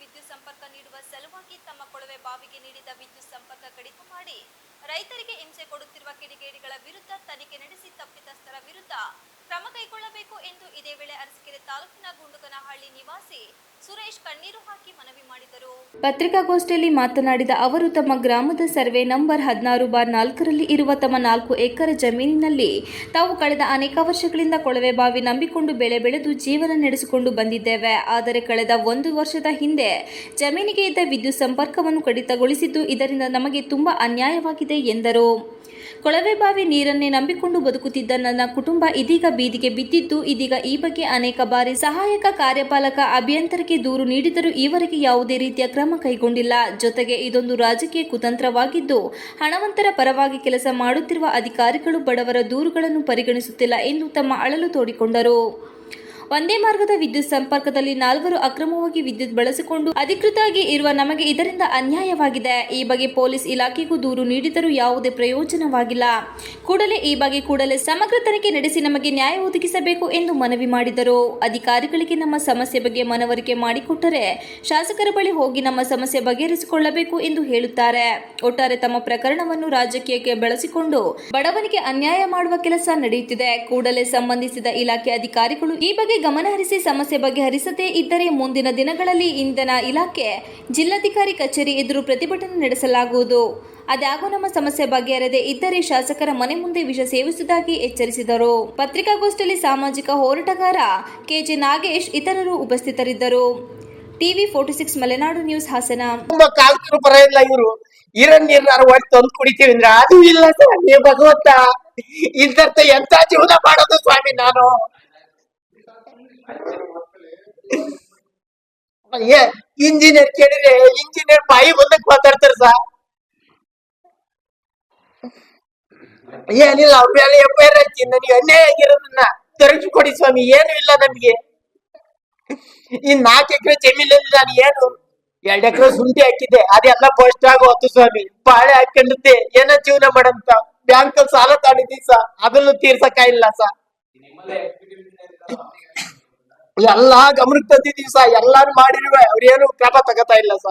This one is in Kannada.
ವಿದ್ಯುತ್ ಸಂಪರ್ಕ ನೀಡುವ ಸಲುವಾಗಿ ತಮ್ಮ ಕೊಳವೆ ಬಾವಿಗೆ ನೀಡಿದ ವಿದ್ಯುತ್ ಸಂಪರ್ಕ ಕಡಿತ ಮಾಡಿ ರೈತರಿಗೆ ಹಿಂಸೆ ಕೊಡುತ್ತಿರುವ ಕಿಡಿಗೇಡಿಗಳ ವಿರುದ್ಧ ತನಿಖೆ ನಡೆಸಿ ತಪ್ಪಿತಸ್ಥರ ವಿರುದ್ಧ ಕ್ರಮ ಕೈಗೊಳ್ಳಬೇಕು ಎಂದು ಇದೇ ವೇಳೆ ಅರಸಕೆರೆ ತಾಲೂಕಿನ ಗುಂಡುಗನಹಳ್ಳಿ ನಿವಾಸಿ ಸುರೇಶ್ ಕಣ್ಣೀರು ಹಾಕಿ ಮನವಿ ಮಾಡಿದರು. ಪತ್ರಿಕಾಗೋಷ್ಠಿಯಲ್ಲಿ ಮಾತನಾಡಿದ ಅವರು, ತಮ್ಮ ಗ್ರಾಮದ ಸರ್ವೆ ನಂಬರ್ ಹದಿನಾರು ಬಾರ್ ನಾಲ್ಕರಲ್ಲಿ ಇರುವ ತಮ್ಮ ನಾಲ್ಕು ಎಕರೆ ಜಮೀನಿನಲ್ಲಿ ತಾವು ಕಳೆದ ಅನೇಕ ವರ್ಷಗಳಿಂದ ಕೊಳವೆ ಬಾವಿ ನಂಬಿಕೊಂಡು ಬೆಳೆ ಬೆಳೆದು ಜೀವನ ನಡೆಸಿಕೊಂಡು ಬಂದಿದ್ದೇವೆ. ಆದರೆ ಕಳೆದ ಒಂದು ವರ್ಷದ ಹಿಂದೆ ಜಮೀನಿಗೆ ಇದ್ದ ವಿದ್ಯುತ್ ಸಂಪರ್ಕವನ್ನು ಕಡಿತ ಕಡಿತಗೊಳಿಸಿದ್ದು ಇದರಿಂದ ನಮಗೆ ತುಂಬಾ ಅನ್ಯಾಯವಾಗಿದೆ ಎಂದರು. ಕೊಳವೆ ಬಾವಿ ನೀರನ್ನೇ ನಂಬಿಕೊಂಡು ಬದುಕುತ್ತಿದ್ದ ನನ್ನ ಕುಟುಂಬ ಇದೀಗ ಬೀದಿಗೆ ಬಿದ್ದಿದ್ದು, ಇದೀಗ ಈ ಬಗ್ಗೆ ಅನೇಕ ಬಾರಿ ಸಹಾಯಕ ಕಾರ್ಯಪಾಲಕ ಅಭಿಯಂತರಕ್ಕೆ ದೂರು ನೀಡಿದರೂ ಈವರೆಗೆ ಯಾವುದೇ ರೀತಿಯ ಕ್ರಮ ಕೈಗೊಂಡಿಲ್ಲ. ಜೊತೆಗೆ ಇದೊಂದು ರಾಜಕೀಯ ಕುತಂತ್ರವಾಗಿದ್ದು, ಹಣವಂತರ ಪರವಾಗಿ ಕೆಲಸ ಮಾಡುತ್ತಿರುವ ಅಧಿಕಾರಿಗಳು ಬಡವರ ದೂರುಗಳನ್ನು ಪರಿಗಣಿಸುತ್ತಿಲ್ಲ ಎಂದು ತಮ್ಮ ಅಳಲು ತೋಡಿಕೊಂಡರು. ಒಂದೇ ಮಾರ್ಗದ ವಿದ್ಯುತ್ ಸಂಪರ್ಕದಲ್ಲಿ ನಾಲ್ವರು ಅಕ್ರಮವಾಗಿ ವಿದ್ಯುತ್ ಬಳಸಿಕೊಂಡು ಅಧಿಕೃತವಾಗಿ ಇರುವ ನಮಗೆ ಇದರಿಂದ ಅನ್ಯಾಯವಾಗಿದೆ. ಈ ಬಗ್ಗೆ ಪೊಲೀಸ್ ಇಲಾಖೆಗೂ ದೂರು ನೀಡಿದರೂ ಯಾವುದೇ ಪ್ರಯೋಜನವಾಗಿಲ್ಲ. ಕೂಡಲೇ ಈ ಬಗ್ಗೆ ಕೂಡಲೇ ಸಮಗ್ರ ತನಿಖೆ ನಡೆಸಿ ನಮಗೆ ನ್ಯಾಯ ಒದಗಿಸಬೇಕು ಎಂದು ಮನವಿ ಮಾಡಿದರು. ಅಧಿಕಾರಿಗಳಿಗೆ ನಮ್ಮ ಸಮಸ್ಯೆ ಬಗ್ಗೆ ಮನವರಿಕೆ ಮಾಡಿಕೊಟ್ಟರೆ ಶಾಸಕರ ಬಳಿ ಹೋಗಿ ನಮ್ಮ ಸಮಸ್ಯೆ ಬಗೆಹರಿಸಿಕೊಳ್ಳಬೇಕು ಎಂದು ಹೇಳುತ್ತಾರೆ. ಒಟ್ಟಾರೆ ತಮ್ಮ ಪ್ರಕರಣವನ್ನು ರಾಜಕೀಯಕ್ಕೆ ಬಳಸಿಕೊಂಡು ಬಡವನಿಗೆ ಅನ್ಯಾಯ ಮಾಡುವ ಕೆಲಸ ನಡೆಯುತ್ತಿದೆ. ಕೂಡಲೇ ಸಂಬಂಧಿಸಿದ ಇಲಾಖೆ ಅಧಿಕಾರಿಗಳು ಈ ಬಗ್ಗೆ ಗಮನ ಹರಿಸಿ ಸಮಸ್ಯೆ ಬಗೆಹರಿಸದೇ ಇದ್ದರೆ ಮುಂದಿನ ದಿನಗಳಲ್ಲಿ ಇಂಧನ ಇಲಾಖೆ ಜಿಲ್ಲಾಧಿಕಾರಿ ಕಚೇರಿ ಎದುರು ಪ್ರತಿಭಟನೆ ನಡೆಸಲಾಗುವುದು. ಅದಾಗೂ ನಮ್ಮ ಸಮಸ್ಯೆ ಬಗೆಹರದೆ ಇದ್ದರೆ ಶಾಸಕರ ಮನೆ ಮುಂದೆ ವಿಷ ಸೇವಿಸುವುದಾಗಿ ಎಚ್ಚರಿಸಿದರು. ಪತ್ರಿಕಾಗೋಷ್ಠಿಯಲ್ಲಿ ಸಾಮಾಜಿಕ ಹೋರಾಟಗಾರ ಕೆಜೆ ನಾಗೇಶ್ ಇತರರು ಉಪಸ್ಥಿತರಿದ್ದರು. TV forty six Malenadu news Hassan. ಇವರು. ಭಗವಂತ ಎಂತ ಜೀವನ ಮಾಡೋದು ಸ್ವಾಮಿ ನಾನು. ಇಂಜಿನಿಯರ್ ಕೇಳಿದ್ರೆ ಇಂಜಿನಿಯರ್ ಬಾಯಿ ಬಂದಕ್ ಮಾತಾಡ್ತಾರೆ ಸರ್. ಏನಿಲ್ಲ ಅವ್ರ ಮೇಲೆ ಎಫ್ ಐ ಆರ್ ಹಾಕಿ, ನನಗೆ ಅನ್ಯಾಯ ಆಗಿರೋದನ್ನ ಕೊಡಿ ಸ್ವಾಮಿ, ಏನು ಇಲ್ಲ ನಮ್ಗೆ. ಇನ್ ನಾಲ್ಕು ಎಕರೆ ಜಮೀನಲ್ಲಿ ನಾನು ಏನು ಎರಡ್ ಎಕರೆ ಸುಂಟಿ ಹಾಕಿದ್ದೆ ಅದೆಲ್ಲ ಪೋಸ್ಟ್ ಆಗೋತು ಸ್ವಾಮಿ. ಬಾಳೆ ಹಾಕೊಂಡಿದ್ದೆ, ಏನ ಜೀವನ ಮಾಡಂತ. ಬ್ಯಾಂಕ್ ಸಾಲ ತಾಡಿದ್ದಿ ಸಾ ಅದನ್ನು ತೀರ್ಸಕ ಇಲ್ಲ ಸ ಎಲ್ಲಾ ಗಮನಕ್ಕೆ ತಂದಿದೀವಿ ಸಾ ಎಲ್ಲಾನು ಮಾಡಿರುವೆ. ಅವ್ರೇನು ಕ್ರಮ ತಗೋತಾ ಇಲ್ಲ ಸ